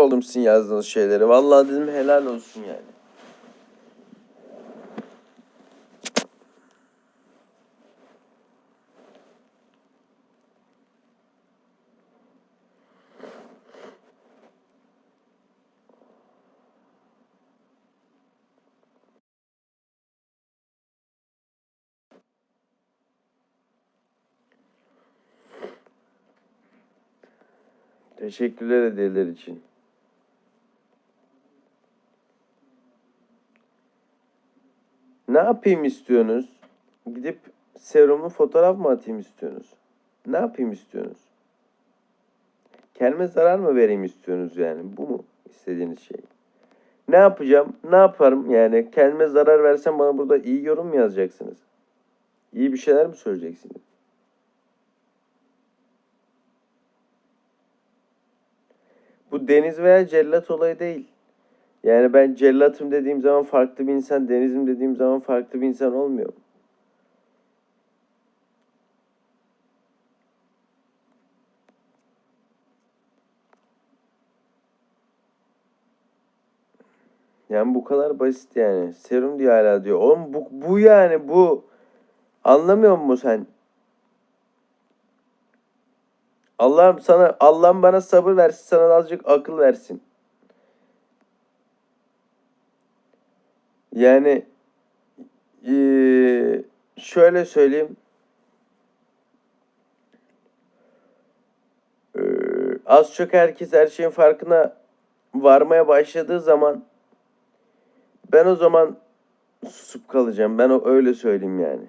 oldum sizin yazdığınız şeyleri. Vallahi dedim helal olsun yani. Teşekkürler hediyeler için. Ne yapayım istiyorsunuz? Gidip serumlu fotoğraf mı atayım istiyorsunuz? Ne yapayım istiyorsunuz? Kendime zarar mı vereyim istiyorsunuz yani? Bu mu istediğiniz şey? Ne yapacağım? Ne yaparım yani? Kendime zarar versem bana burada iyi yorum mu yazacaksınız? İyi bir şeyler mi söyleyeceksiniz? Bu deniz veya cellat olayı değil. Yani ben cellatım dediğim zaman farklı bir insan, denizim dediğim zaman farklı bir insan olmuyor. Yani bu kadar basit yani. Serum diyor hala diyor. Oğlum bu, bu yani bu. Anlamıyor musun sen? Allah'ım sana Allah'ım bana sabır versin, sana azıcık akıl versin. Yani eee, şöyle söyleyeyim. Eee, az çok herkes her şeyin farkına varmaya başladığı zaman ben o zaman susup kalacağım. Ben o öyle söyleyeyim yani.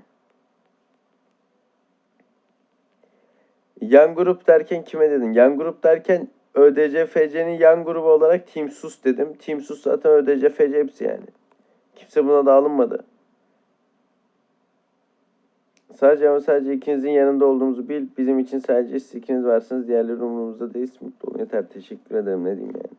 Yan grup derken kime dedin? Yan grup derken ÖDCFC'nin yan grubu olarak Team Sus dedim. Team Sus zaten ÖDCFC hepsi yani. Kimse buna da alınmadı. Sadece ama sadece ikinizin yanında olduğumuzu bil. Bizim için sadece siz ikiniz varsınız. Diğerleri umurumuzda değil. Mutlu olun. Yeter. Teşekkür ederim. Ne diyeyim yani.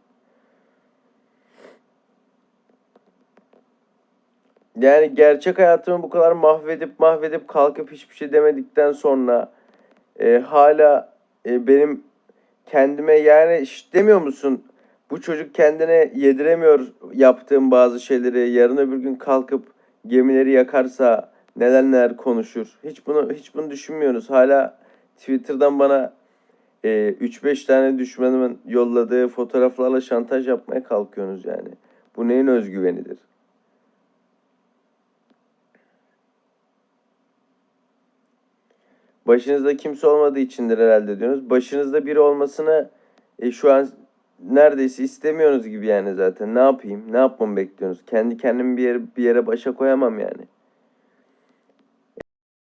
Yani gerçek hayatımı bu kadar mahvedip mahvedip kalkıp hiçbir şey demedikten sonra e, hala e, benim kendime yani demiyor musun? Bu çocuk kendine yediremiyor yaptığım bazı şeyleri. Yarın öbür gün kalkıp gemileri yakarsa neler neler konuşur. Hiç bunu hiç bunu düşünmüyorsunuz. Hala Twitter'dan bana e, 3-5 tane düşmanımın yolladığı fotoğraflarla şantaj yapmaya kalkıyorsunuz yani. Bu neyin özgüvenidir? Başınızda kimse olmadığı içindir herhalde diyorsunuz. Başınızda biri olmasını e, şu an neredeyse istemiyorsunuz gibi yani zaten. Ne yapayım? Ne yapmamı bekliyorsunuz? Kendi kendimi bir yere, bir yere başa koyamam yani.